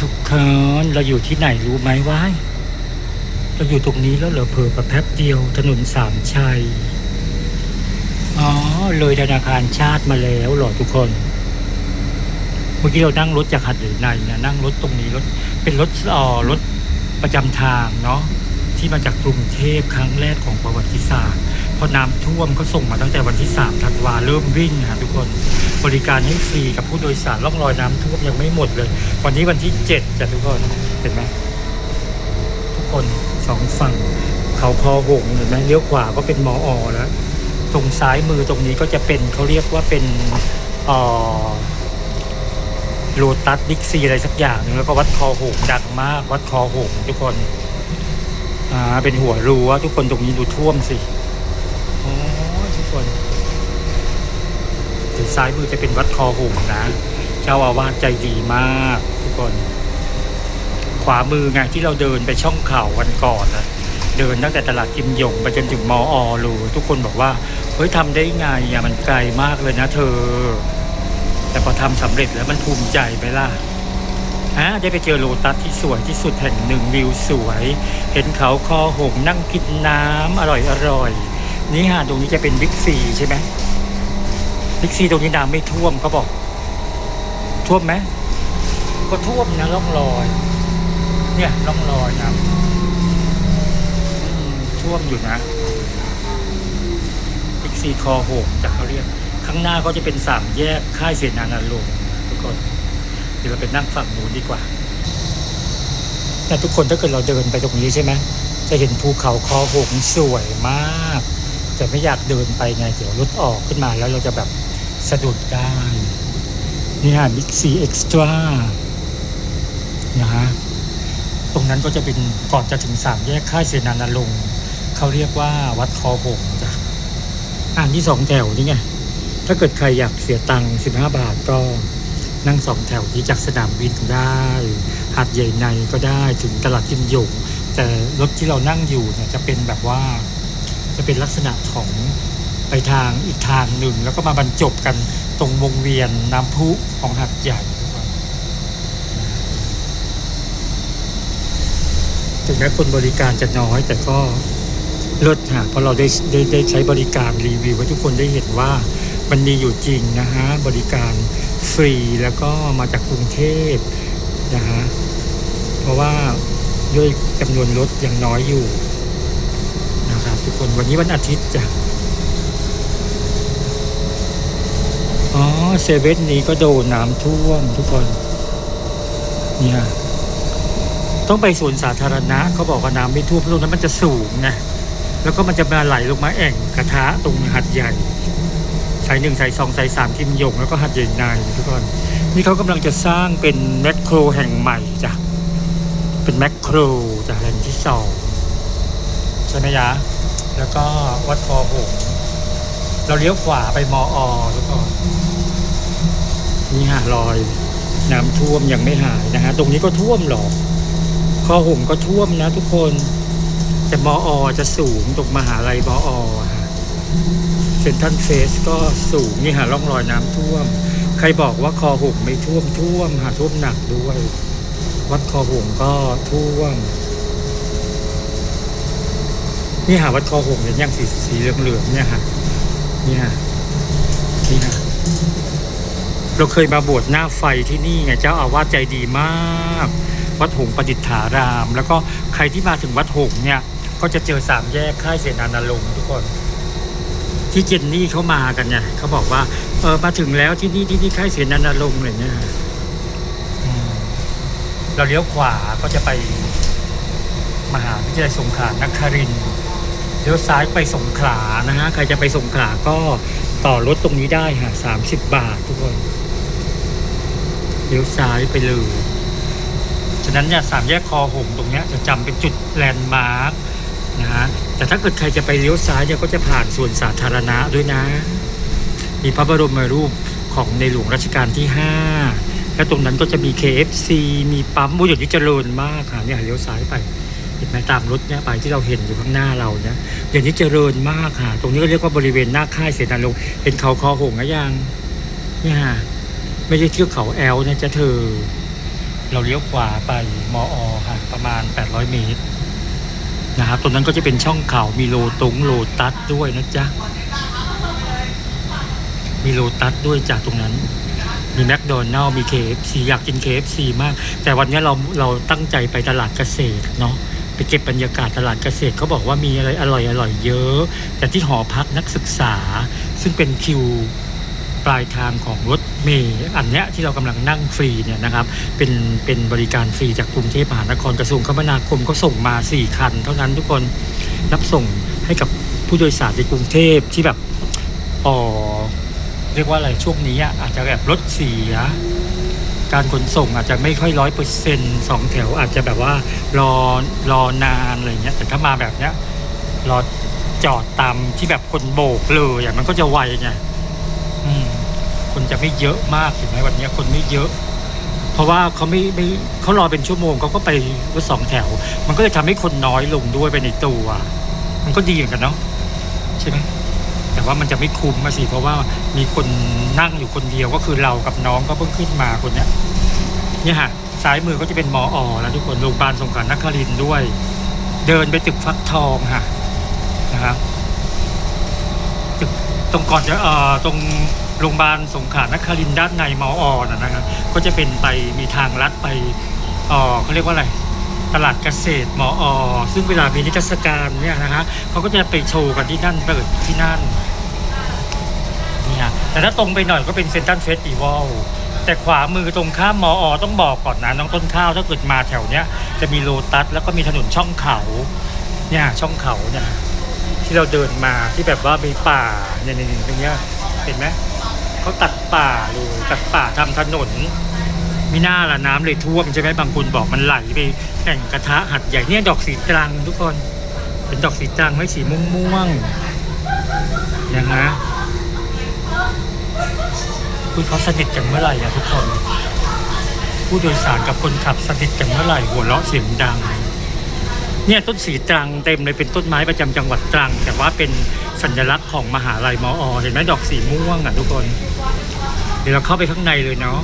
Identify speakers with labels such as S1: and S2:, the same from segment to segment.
S1: ทุกคนเราอยู่ที่ไหนรู้ไหมวายเราอยู่ตรงนี้แล้วเหรอเผลอแบบแป๊บเดียวถนนสามชัย อ๋อ เลยธนาคารชาติมาแล้วเหรอทุกคน เมื่อกี้เรานั่งรถจากหัดหรือในเนี่ยนั่งรถตรงนี้รถเป็นรถอ่อรถประจำทางเนาะที่มาจากกรุงเทพครั้งแรกของประวัติศาสตร์ พอน้ำท่วมก็ส่งมาตั้งแต่วันที่3ธันวาเริ่มวิ่งค่ะทุกคนบริการให้ฟรีกับผู้โดยสารล่องรอยน้ำท่วมยังไม่หมดเลย วันนี้วันที่7จ้ะทุกคนเห็นไหมทุกคนสองฝั่งเขาคอหงส์เห็นไหมเลี้ยวขวาก็เป็นมออแล้วตรงซ้ายมือตรงนี้ก็จะเป็นเขาเรียกว่าเป็นอ่อโลตัสบิ๊กซีอะไรสักอย่างหนึ่งแล้วก็วัดคอหงส์ดังมาก วัดคอหงส์ทุกคน อ่า เป็นหัวรั้วทุกคนตรงนี้ดูท่วมสิ คนถึงซ้ายมือจะเป็นวัดคอหงนะ เจ้าอาวาสใจดีมากทุกคน ขวามือไงที่เราเดินไปช่องเขาวันก่อนนะเดินตั้งแต่ตลาดกิมยงไปจนถึงมออเลยทุกคนบอกว่าเฮ้ยทำได้ไงอะมันไกลมากเลยนะเธอ แต่พอทำสำเร็จแล้วมันภูมิใจไหมล่ะฮะได้ไปเจอโลตัสที่สวยที่สุดแห่งหนึ่งวิวสวย เห็นเขาคอหงนั่งกินน้ำอร่อยอร่อย นี่ฮะตรงนี้จะเป็นบิ๊กซีใช่ไหมบิ๊กซีตรงนี้น้ำไม่ท่วมเขาบอก ท่วมไหมก็ท่วมนะร่องรอย เนี่ยร่องรอยนะท่วมอยู่นะบิ๊กซีคอหกจากเขาเรียก ข้างหน้าก็จะเป็นสามแยกค่ายเสนานาลงทุกคนเดี๋ยวเราไปนั่งฝั่งนู้นดีกว่าแต่ทุกคนถ้าเกิดเราเดินไปตรงนี้ใช่ไหมจะเห็นภูเขาคอหงส์สวยมาก แต่ไม่อยากเดินไปไงเดี๋ยวรถออกขึ้นมาแล้วเราจะแบบสะดุดได้ นี่ฮะบิ๊กซีเอ็กซ์ตร้านะฮะตรงนั้นก็จะเป็นก่อนจะถึงสามแยกค่ายเสนานาลงเขาเรียกว่าวัดคอหงส์จ้ะอ่านที่สองแถวนี่ไง ถ้าเกิดใครอยากเสียตังค์สิบห้าบาทก็นั่งสองแถวที่จากสนามบินได้หาดใหญ่ในก็ได้ถึงตลาดกิมหยงแต่รถที่เรานั่งอยู่เนี่ยจะเป็นแบบว่า จะเป็นลักษณะของไปทางอีกทางหนึ่ง แล้วก็มาบรรจบกันตรงวงเวียนน้ำพุของหาดใหญ่ถึงแม้คนบริการจะน้อย แต่ก็เลิศค่ะเพราะเราได้ได้ได้ใช้บริการรีวิวให้ทุกคนได้เห็นว่ามันมีอยู่จริงนะฮะ บริการฟรีแล้วก็มาจากกรุงเทพนะฮะ เพราะว่าด้วยจำนวนรถยังน้อยอยู่ คนวันนี้วันอาทิตย์จ้ะ อ๋อเซเว่นนี้ก็โดนน้ำท่วมทุกคน เนี่ย ต้องไปสวนสาธารณะเขาบอกว่าน้ำไม่ท่วมเพราะตรงนั้นมันจะสูงไงแล้วก็มันจะมาไหลลงมาแอ่งกระทะตรงหัดใหญ่สายหนึ่งสายสองสายสามกิมหยงแล้วก็หัดใหญ่ในทุกคนนี่เขากำลังจะสร้างเป็นแมคโครแห่งใหม่จ้ะเป็นแมคโครจากแห่งที่สองใช่ไหมยะ แล้วก็วัดคอหงเราเลี้ยวขวาไปมออทุกคนนี่ฮะรอยน้ำท่วมยังไม่หายนะฮะตรงนี้ก็ท่วมหรอคอหงก็ท่วมนะทุกคน แต่มออจะสูงตรงมหาลัยมออฮะเซนทันเฟสก็สูงนี่ฮะร่องรอยน้ำท่วม ใครบอกว่าคอหงไม่ท่วมท่วมฮะท่วมหนักด้วย วัดคอหงก็ท่วม นี่หาวัดคอหงส์เห็นยังสีสีเหลืองๆเนี่ยฮะนี่ฮะนี่ฮะเราเคยมาบวชหน้าไฟที่นี่ไงเจ้าอาวาสใจดีมาก วัดหงประดิษฐาราม แล้วก็ใครที่มาถึงวัดหงเนี่ยก็จะเจอสามแยกค่ายเสนานาลงทุกคน ที่เจนนี่เขามากันเนี่ยเขาบอกว่าเออมาถึงแล้วที่นี่ที่นี่ค่ายเสนานาลงเลยเนี่ยเราเลี้ยวขวาก็จะไปมหาวิทยาลัยสงขลานครินทร์ เลี้ยวซ้ายไปสงขลานะฮะ ใครจะไปสงขลาก็ต่อรถตรงนี้ได้ฮะสามสิบบาททุกคน เลี้ยวซ้ายไปเลย ฉะนั้นเนี่ยสามแยกคอหงส์ตรงเนี้ยจะจำเป็นจุดแลนด์มาร์กนะฮะ แต่ถ้าเกิดใครจะไปเลี้ยวซ้ายเนี่ยก็จะผ่านส่วนสาธารณะด้วยนะ มีพระบรมรูปของในหลวงรัชกาลที่5และตรงนั้นก็จะมี KFC มีปั๊มบุญที่เจริญมากค่ะเนี่ยเลี้ยวซ้ายไป เห็นไหมตามรถเนี่ยไปที่เราเห็นอยู่ข้างหน้าเราเนี่ยเดี๋ยวนี้เจริญมากค่ะ ตรงนี้ก็เรียกว่าบริเวณหน้าค่ายเสนาลงเห็นเขาคอหงส์หรือยังเนี่ยฮะไม่ใช่เทือกเขาแอลนะจะเธอ เราเลี้ยวขวาไปมออค่ะ ประมาณ 800 เมตรนะครับตรงนั้นก็จะเป็นช่องเขามีโลตงโลตัสด้วยนะจ๊ะมีโลตัสด้วยจากตรงนั้น มีแมคโดนัลล์มี KFC อยากกิน KFC มาก แต่วันนี้เราเราตั้งใจไปตลาดเกษตรเนาะ ไปเก็บบรรยากาศตลาดเกษตรเขาบอกว่ามีอะไรอร่อยอร่อยเยอะ แต่ที่หอพักนักศึกษา ซึ่งเป็นคิวปลายทางของรถเมย์อันเนี้ยที่เรากำลังนั่งฟรีเนี่ยนะครับเป็นเป็นบริการฟรีจากกรุงเทพมหานครกระทรวงคมนาคมก็ส่งมา 4 คัน เท่านั้นทุกคนรับส่งให้กับผู้โดยสารในกรุงเทพที่แบบอ๋อเรียกว่าอะไรช่วงนี้อะอาจจะแบบรถเสีย การขนส่งอาจจะไม่ค่อยร้อยเปอร์เซ็นต์สองแถวอาจจะแบบว่ารอรอนานอะไรเงี้ยแต่ถ้ามาแบบเนี้ยรอจอดตามที่แบบคนโบกเลยอย่างมันก็จะไวไงคนจะไม่เยอะมากเห็นไหมวันเนี้ยคนไม่เยอะ เพราะว่าเขาไม่ไม่เขารอเป็นชั่วโมงเขาก็ไปรถสองแถว มันก็เลยทำให้คนน้อยลงด้วยไปในตัว มันก็ดีเหมือนกันเนาะใช่ไหม แต่ว่ามันจะไม่คุ้มมาสิเพราะว่ามีคนนั่งอยู่คนเดียวก็คือเรากับน้องก็เพิ่งขึ้นมาคนเนี้ยเนี่ยฮะซ้ายมือก็จะเป็นหมออแล้วทุกคนโรงพยาบาลสงขลานครินด้วย เดินไปตึกฟักทองฮะนะครับตึกตรงก่อนจะเอ่อตรงโรงพยาบาลสงขลานครินด้านในมออนะนะครับก็จะเป็นไปมีทางลัดไปเอ่อเขาเรียกว่าอะไรตลาดเกษตรมออซึ่งเวลามีนิทรรศการเนี่ยนะฮะเขาก็จะไปโชว์กันที่นั่นเปิดที่นั่น แต่ถ้าตรงไปหน่อยก็เป็นเซนตันเฟสติวัลแต่ขวามือตรงข้ามมออต้องบอกก่อนนะน้องต้นข้าวถ้าเกิดมาแถวเนี้ย จะมีโลตัสแล้วก็มีถนนช่องเขาเนี่ยช่องเขาเนี่ยที่เราเดินมาที่แบบว่ามีป่าเนี่ยเนี่ยเนี่ยตรงเนี้ยเห็นไหมเขาตัดป่าเลยตัดป่าทำถนนมีหน้าละน้ำเลยท่วมใช่ไหมบางคนบอกมันไหลไปแอ่งกระทะหัดใหญ่เนี่ยดอกสีตรังทุกคนเป็นดอกสีตรังไม่สีม่วงม่วงๆนะฮะ คุณเขาสนิทกันเมื่อไหร่อะทุกคน ผู้โดยสารกับคนขับสนิทกันเมื่อไหร่หัวเราะเสียงดัง เนี่ยต้นสีตรังเต็มเลยเป็นต้นไม้ประจำจังหวัดตรัง แต่ว่าเป็นสัญลักษณ์ของมหาลัยมอ เห็นไหมดอกสีม่วงอะทุกคน เดี๋ยวเราเข้าไปข้างในเลยเนาะ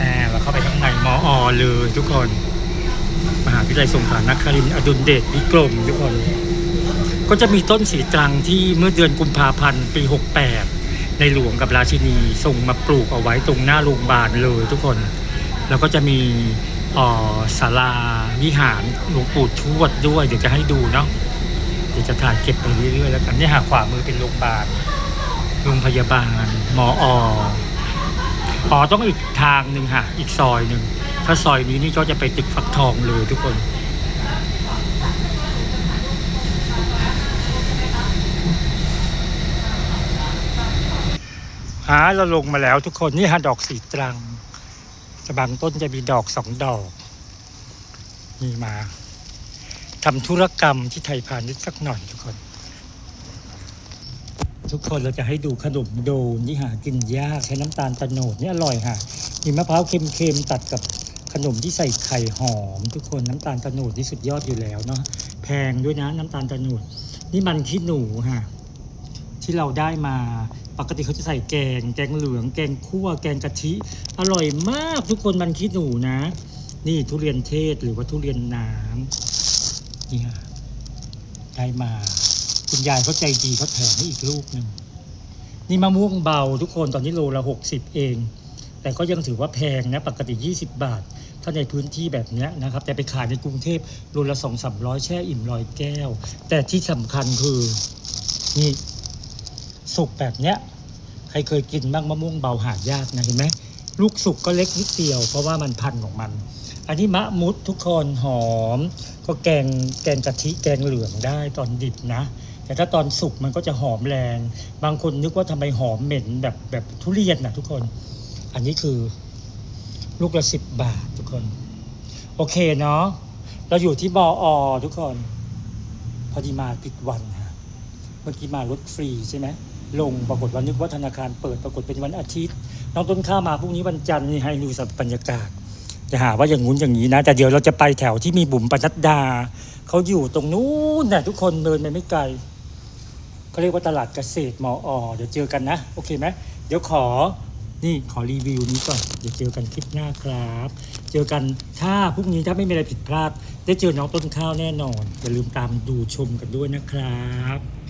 S1: อ่าเราเข้าไปข้างในมออเลยทุกคน มหาวิทยาลัยสงขลานครินทร์อดุลเดชวิกรมทุกคน ก็จะมีต้นสีตรังที่เมื่อเดือนกุมภาพันธ์ปี 68 ในหลวงกับราชินีส่งมาปลูกเอาไว้ตรงหน้าโรงพยาบาลเลยทุกคน แล้วก็จะมีศาลาวิหารหลวงปู่ทวดด้วย เดี๋ยวจะให้ดูเนาะเดี๋ยวจะถ่ายเก็บไปเรื่อยๆแล้วกันนี่หาขวามือเป็นโรงพยาบาลโรงพยาบาลหมอออ๋อต้องอีกทางหนึ่งค่ะ อีกซอยหนึ่งถ้าซอยนี้นี่ก็จะไปตึกฟักทองเลยทุกคน หาเราลงมาแล้วทุกคนนี่ฮะดอกสีตรังจะบางต้นจะมีดอกสองดอก นี่มาทำธุรกรรมที่ไทยพาณิชย์สักหน่อยทุกคน ทุกคนเราจะให้ดูขนมโดนที่หากินยากใช้น้ำตาลตะโนดนี่อร่อยค่ะมีมะพร้าวเค็มๆตัดกับขนมที่ใส่ไข่หอม ทุกคนน้ำตาลตะโนดที่สุดยอดอยู่แล้วเนาะแพงด้วยนะน้ำตาลตะโนดนี่มันขี้หนูค่ะ ที่เราได้มา ปกติเขาจะใส่แกง แกงเหลือง แกงคั่ว แกงกะทิ อร่อยมากทุกคนมันขี้หนูนะ นี่ทุเรียนเทศหรือว่าทุเรียนน้ำนี่ค่ะได้มา คุณยายเขาใจดีเขาแถมให้อีกลูกหนึ่งนี่มะม่วงเบาทุกคนตอนนี้โลละหกสิบเอง แต่ก็ยังถือว่าแพงนะ ปกติ 20 บาท ถ้าในพื้นที่แบบนี้นะครับ แต่ไปขายในกรุงเทพโลละสองสามร้อยแช่อิ่มลอยแก้ว แต่ที่สำคัญคือนี่ สุกแบบเนี้ยใครเคยกินบ้างมะม่วงเบาหายากนะเห็นไหมลูกสุกก็เล็กนิดเดียว เพราะว่ามันพันของมัน อันนี้มะมุดทุกคนหอม ก็แกงแกงกะทิแกงเหลืองได้ตอนดิบนะ แต่ถ้าตอนสุกมันก็จะหอมแรง บางคนนึกว่าทำไมหอมเหม็นแบบแบบทุเรียนนะทุกคน อันนี้คือ ลูกละสิบบาททุกคน โอเคเนาะเราอยู่ที่บออทุกคน พอดีมาผิดวันฮะเมื่อกี้มารถฟรีใช่ไหม ลงปรากฏว่านึกว่าธนาคารเปิดปรากฏเป็นวันอาทิตย์ น้องต้นข้ามาพรุ่งนี้วันจันทร์นี่ให้ดูสับบรรยากาศ จะหาว่าอย่างงู้นอย่างนี้นะ แต่เดี๋ยวเราจะไปแถวที่มีบุ๋มปนัดดา เขาอยู่ตรงนู้นนะทุกคนเดินไปไม่ไกลเขาเรียกว่าตลาดเกษตรมออเดี๋ยวเจอกันนะ โอเคไหมเดี๋ยวขอนี่ขอรีวิวนี้ก่อนเดี๋ยวเจอกันคลิปหน้าครับ เจอกันถ้าพรุ่งนี้ถ้าไม่มีอะไรผิดพลาด ได้เจอน้องต้นข้าวแน่นอนอย่าลืมตามดูชมกันด้วยนะครับ